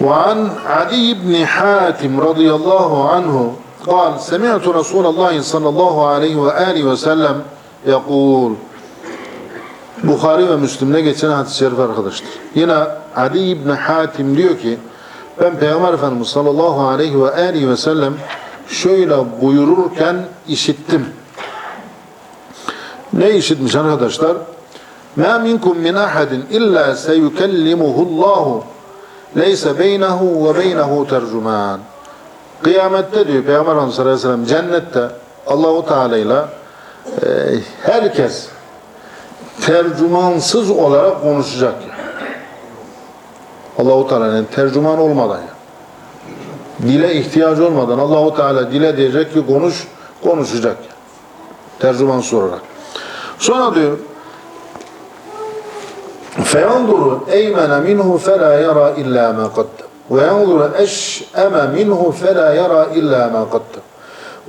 وعن عدي بن حاتم رضي الله عنه قال سمعت رسول الله صلى الله عليه وآله وسلم يقول Bukhari ve Müslim'de geçen hadis-i şerif arkadaşlar. Yine Adi İbni Hatim diyor ki ben Peygamber Efendimiz sallallahu aleyhi ve aleyhi ve sellem şöyle buyururken işittim. Ne işitmiş arkadaşlar? مَا مِنْكُمْ مِنْ أَحَدٍ إِلَّا سَيُكَلِّمُهُ اللّٰهُ Leyse beynehu ve beynehu tercüman. Kıyamette diyor Peygamber Efendimiz sallallahu aleyhi ve sellem cennette Allahu Teala ile herkes tercümansız olarak konuşacak. Allahu Teala'nın tercüman olmadan ya. Dile ihtiyacı olmadan Allahu Teala dile diyecek ki konuş, konuşacak. Tercüman sorarak. Sonra diyor فَيَنْظُرُ اَيْمَنَ مِنْهُ فَلَا يَرَى إِلَّا مَا قَدَّمْ وَيَنْظُرُ اَشْأَمَ مِنْهُ فَلَا يَرَى إِلَّا مَا قَدَّمْ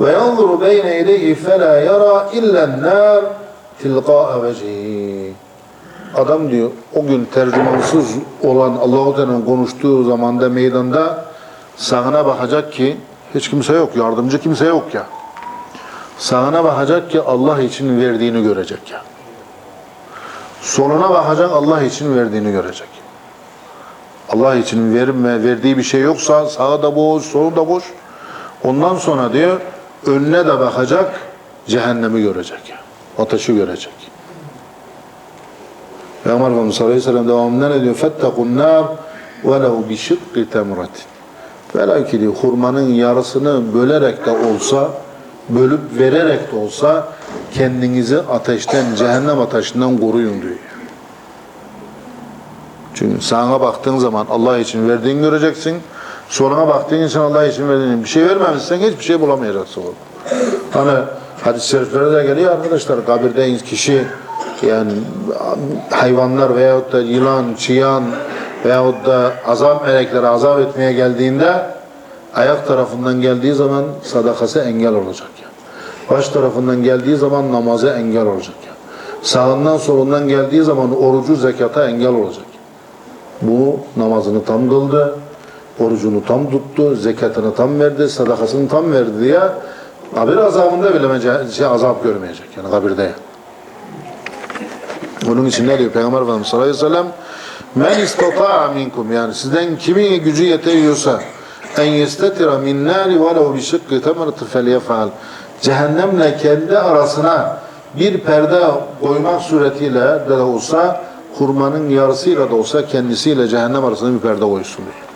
وَيَنْظُرُ بَيْنَ يَدَيْهِ فَلَا يَرَى إِلَّا النَّارِ tilqa'a vecihi. Adam diyor o gün tercümansız olan Allahu Teala'nın konuştuğu zamanda meydanda sağına bakacak ki hiç kimse yok, yardımcı kimse yok ya. Sağına bakacak ki Allah için verdiğini görecek ya. Soluna bakacak Allah için verdiğini görecek. Allah için verme, verdiği bir şey yoksa sağı da boş, solu da boş. Ondan sonra diyor önüne de bakacak cehennemi görecek ya ateşi görecek. Peygamber Efendimiz sallallahu aleyhi ve sellem devamında ne diyor? فَاتَّقُوا النَّارِ وَلَوْ بِشِقِّ تَمْرَةٍ Vela ki diyor, hurmanın yarısını bölerek de olsa, bölüp vererek de olsa kendinizi ateşten, cehennem ateşinden koruyun diyor. Çünkü sağına baktığın zaman Allah için verdiğini göreceksin. Soluna baktığın için Allah için verdiğini. Bir şey vermemişsen hiçbir şey bulamayacaksın. Hani hadis-i şeriflere de geliyor arkadaşlar. Kabirde kişi yani hayvanlar veyahut da yılan, çıyan veyahut da azap melekleri azap etmeye geldiğinde ayak tarafından geldiği zaman sadakası engel olacak yani. Baş tarafından geldiği zaman namazı engel olacak yani. Sağından solundan geldiği zaman orucu zekata engel olacak. Bu namazını tam kıldı, orucunu tam tuttu, zekatını tam verdi, sadakasını tam verdi diye kabir azabında bile şey, azap görmeyecek yani kabirde. Yani. Onun için ne diyor Peygamber Efendimiz sallallahu aleyhi ve sellem men istata'a minkum yani sizden kimin gücü yetiyorsa en yestetira min nari velev bi şıkkı temerati felyefal cehennemle kendi arasına bir perde koymak suretiyle de olsa hurmanın yarısıyla da olsa kendisiyle cehennem arasında bir perde koysun diyor.